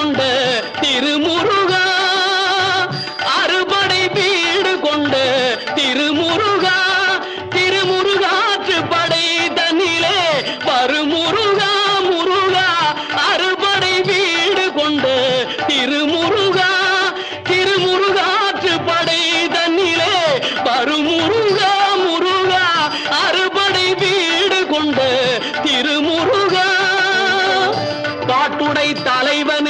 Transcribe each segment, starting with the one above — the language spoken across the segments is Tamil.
கொண்ட திருமுருகா அறுபடை வீடு கொண்ட திருமுருகா திருமுருகாற்று படை தன்னிலே வருமுருகா முருகா அறுபடை வீடு கொண்ட திருமுருகா திருமுருகாற்று படை தன்னிலே வருமுருகா முருகா அறுபடை வீடு கொண்ட திருமுருகா. காட்டுடை தலைவன்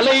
மலை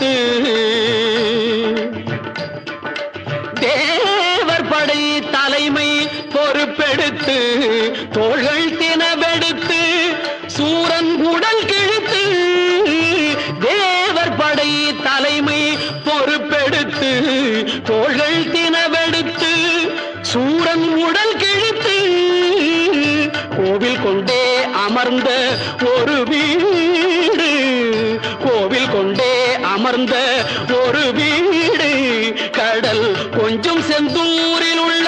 பொறுப்பெடுத்து தேவர் படை தலைமை பொறுப்பெடுத்து தோள்கள் தினவெடுத்து சூரன் உடல் கிழித்து தேவர் படை தலைமை பொறுப்பெடுத்து தோள்கள் தினவெடுத்து சூரன் உடல் கிழித்து கோவில் கொண்டே அமர்ந்த ஒரு கொஞ்சம் செந்தூரில் உள்ள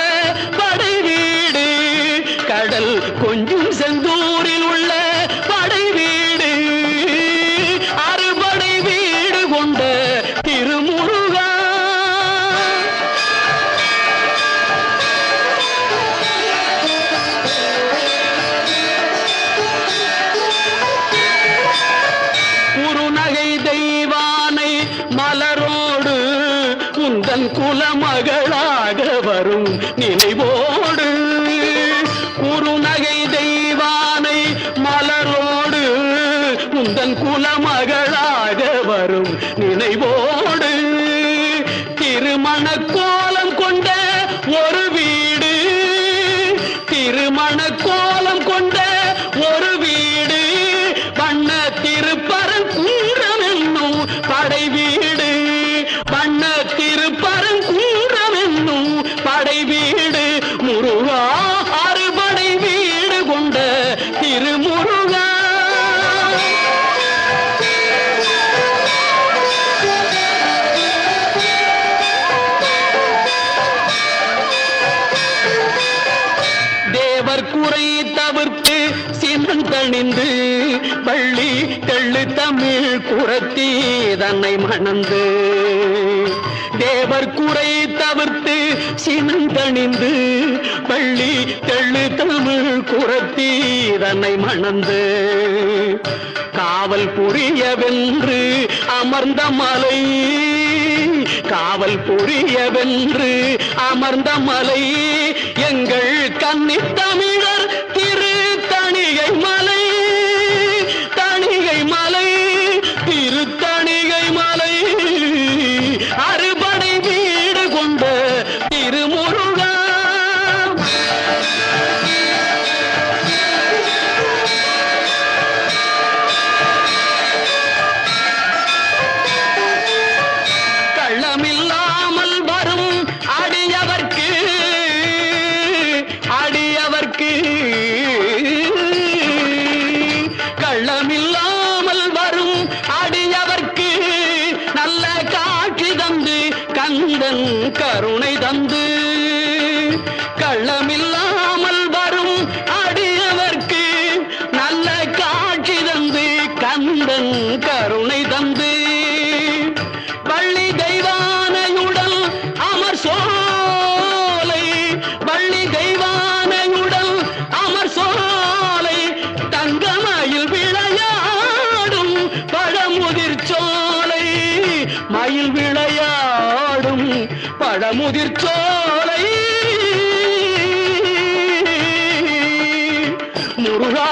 உந்தன் குலமகளாக வரும் நினைவோடு. குறுநகை தெய்வானை மலரோடு உந்தன் குலமகளாக வரும் நினைவோடு. வள்ளி தெள்ளு தமிழ் குரத்தி தன்னை மணந்து. தேவர் குறை தவிர்த்து சினந்தணிந்து பள்ளி தெள்ளு தமிழ் குரத்தி தன்னை மணந்து. காவல் புரியவென்று அமர்ந்த மலை காவல் புரியவென்று அமர்ந்த மலை எங்கள் கன்னி கந்தன் கருணை தந்து கள்ளமில்லாமல் வரும் அடியவர்க்கு நல்ல காட்சி தந்து கந்தன் கருணை தந்து. பள்ளி தெய்வானையுடன் அமர் சோலை பள்ளி தெய்வானையுடன் அமர் சோலை தங்கமயில் விளையாடும் பழமுதிர் சோலை மயில் விழ பழமுதிர்ச்சோலை முருகா